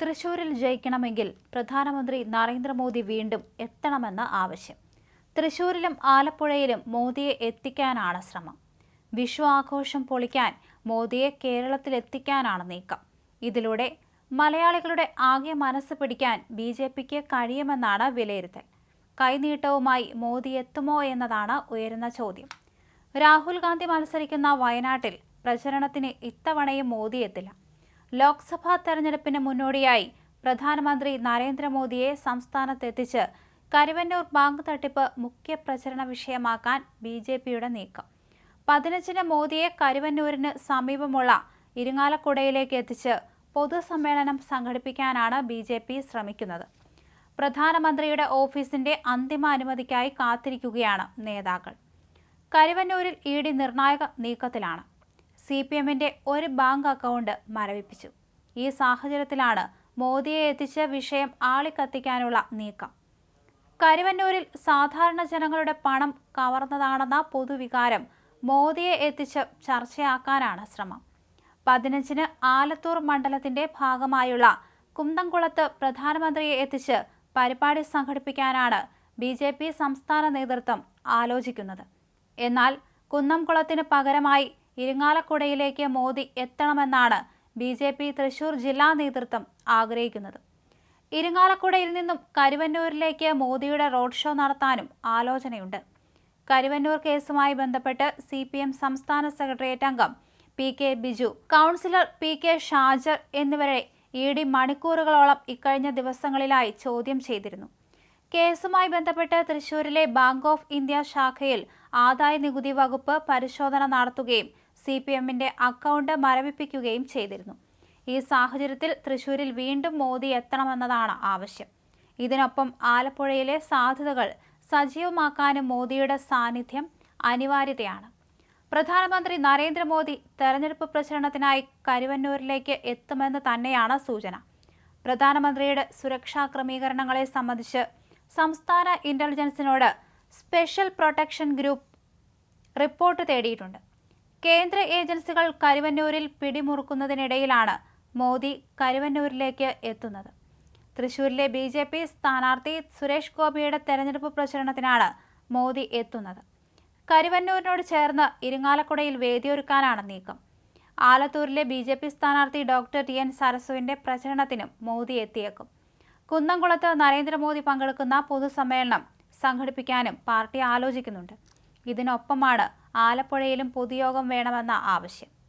തൃശൂരിൽ ജയിക്കണമെങ്കിൽ പ്രധാനമന്ത്രി നരേന്ദ്രമോദി വീണ്ടും എത്തണമെന്ന് ആവശ്യം. തൃശൂരിലും ആലപ്പുഴയിലും മോദിയെ എത്തിക്കാനാണ് ശ്രമം. വിഷു ആഘോഷം പൊളിക്കാൻ മോദിയെ കേരളത്തിലെത്തിക്കാനാണ് നീക്കം. ഇതിലൂടെ മലയാളികളുടെ ആകെ മനസ്സ് പിടിക്കാൻ ബി ജെ പിക്ക് കഴിയുമെന്നാണ് വിലയിരുത്തൽ. കൈനീട്ടവുമായി മോദി എത്തുമോ എന്നതാണ് ഉയരുന്ന ചോദ്യം. രാഹുൽ ഗാന്ധി മത്സരിക്കുന്ന വയനാട്ടിൽ പ്രചരണത്തിന് ഇത്തവണയും മോദി എത്തില്ല. ലോക്സഭാ തെരഞ്ഞെടുപ്പിന് മുന്നോടിയായി പ്രധാനമന്ത്രി നരേന്ദ്രമോദിയെ സംസ്ഥാനത്തെത്തിച്ച് കരുവന്നൂർ ബാങ്ക് തട്ടിപ്പ് മുഖ്യ പ്രചരണ വിഷയമാക്കാൻ ബി ജെ പിയുടെ നീക്കം. പതിനഞ്ചിന് മോദിയെ കരുവന്നൂരിന് സമീപമുള്ള ഇരിങ്ങാലക്കുടയിലേക്ക് എത്തിച്ച് പൊതുസമ്മേളനം സംഘടിപ്പിക്കാനാണ് ബി ജെ പി ശ്രമിക്കുന്നത്. പ്രധാനമന്ത്രിയുടെ ഓഫീസിന്റെ അന്തിമ അനുമതിക്കായി കാത്തിരിക്കുകയാണ് നേതാക്കൾ. കരുവന്നൂരിൽ ഇ ഡി നിർണായക നീക്കത്തിലാണ്. സി പി എമ്മിന്റെ ഒരു ബാങ്ക് അക്കൗണ്ട് മരവിപ്പിച്ചു. ഈ സാഹചര്യത്തിലാണ് മോദിയെ എത്തിച്ച വിഷയം ആളിക്കത്തിക്കാനുള്ള നീക്കം. കരുവന്നൂരിൽ സാധാരണ ജനങ്ങളുടെ പണം കവർന്നതാണെന്ന പൊതുവികാരം മോദിയെ എത്തിച്ച് ചർച്ചയാക്കാനാണ് ശ്രമം. പതിനഞ്ചിന് ആലത്തൂർ മണ്ഡലത്തിന്റെ ഭാഗമായുള്ള കുന്തംകുളത്ത് പ്രധാനമന്ത്രിയെ എത്തിച്ച് പരിപാടി സംഘടിപ്പിക്കാനാണ് ബി ജെ പി സംസ്ഥാന നേതൃത്വം ആലോചിക്കുന്നത്. എന്നാൽ കുന്നംകുളത്തിന് പകരമായി ഇരിങ്ങാലക്കുടയിലേക്ക് മോദി എത്തണമെന്നാണ് ബി ജെ പി തൃശൂർ ജില്ലാ നേതൃത്വം ആഗ്രഹിക്കുന്നത്. ഇരിങ്ങാലക്കുടയിൽ നിന്നും കരുവന്നൂരിലേക്ക് മോദിയുടെ റോഡ് ഷോ നടത്താനും ആലോചനയുണ്ട്. കരുവന്നൂർ കേസുമായി ബന്ധപ്പെട്ട് സി പി എം സംസ്ഥാന സെക്രട്ടേറിയറ്റ് അംഗം P K Biju councillor P K Shajar എന്നിവരെ ഇ ഡി മണിക്കൂറുകളോളം ഇക്കഴിഞ്ഞ ദിവസങ്ങളിലായി ചോദ്യം ചെയ്തിരുന്നു. കേസുമായി ബന്ധപ്പെട്ട് തൃശൂരിലെ ബാങ്ക് ഓഫ് ഇന്ത്യ ശാഖയിൽ ആദായ നികുതി വകുപ്പ് പരിശോധന നടത്തുകയും സി പി എമ്മിന്റെ അക്കൗണ്ട് മരവിപ്പിക്കുകയും ചെയ്തിരുന്നു. ഈ സാഹചര്യത്തിൽ തൃശൂരിൽ വീണ്ടും മോദി എത്തണമെന്നതാണ് ആവശ്യം. ഇതിനൊപ്പം ആലപ്പുഴയിലെ സാധ്യതകൾ സജീവമാക്കാനും മോദിയുടെ സാന്നിധ്യം അനിവാര്യതയാണ്. പ്രധാനമന്ത്രി നരേന്ദ്രമോദി തെരഞ്ഞെടുപ്പ് പ്രചരണത്തിനായി കരുവന്നൂരിലേക്ക് എത്തുമെന്ന് തന്നെയാണ് സൂചന. പ്രധാനമന്ത്രിയുടെ സുരക്ഷാ ക്രമീകരണങ്ങളെ സംബന്ധിച്ച് സംസ്ഥാന ഇന്റലിജൻസിനോട് സ്പെഷ്യൽ പ്രൊട്ടക്ഷൻ ഗ്രൂപ്പ് റിപ്പോർട്ട് തേടിയിട്ടുണ്ട്. കേന്ദ്ര ഏജൻസികൾ കരുവന്നൂരിൽ പിടിമുറുക്കുന്നതിനിടയിലാണ് മോദി കരുവന്നൂരിലേക്ക് എത്തുന്നത്. തൃശൂരിലെ ബി ജെ പി സ്ഥാനാർത്ഥി സുരേഷ് ഗോപിയുടെ തെരഞ്ഞെടുപ്പ് പ്രചരണത്തിനാണ് മോദി എത്തുന്നത്. കരുവന്നൂരിനോട് ചേർന്ന് ഇരിങ്ങാലക്കുടയിൽ വേദിയൊരുക്കാനാണ് നീക്കം. ആലത്തൂരിലെ ബി ജെ പി സ്ഥാനാർത്ഥി ഡോക്ടർ ടി. എൻ. സരസുവിന്റെ പ്രചരണത്തിനും മോദി എത്തിയേക്കും. കുന്നംകുളത്ത് നരേന്ദ്രമോദി പങ്കെടുക്കുന്ന പൊതുസമ്മേളനം സംഘടിപ്പിക്കാനും പാർട്ടി ആലോചിക്കുന്നുണ്ട്. ഇതിനൊപ്പമാണ് ആലപ്പുഴയിലും പൊതുയോഗം വേണമെന്ന ആവശ്യം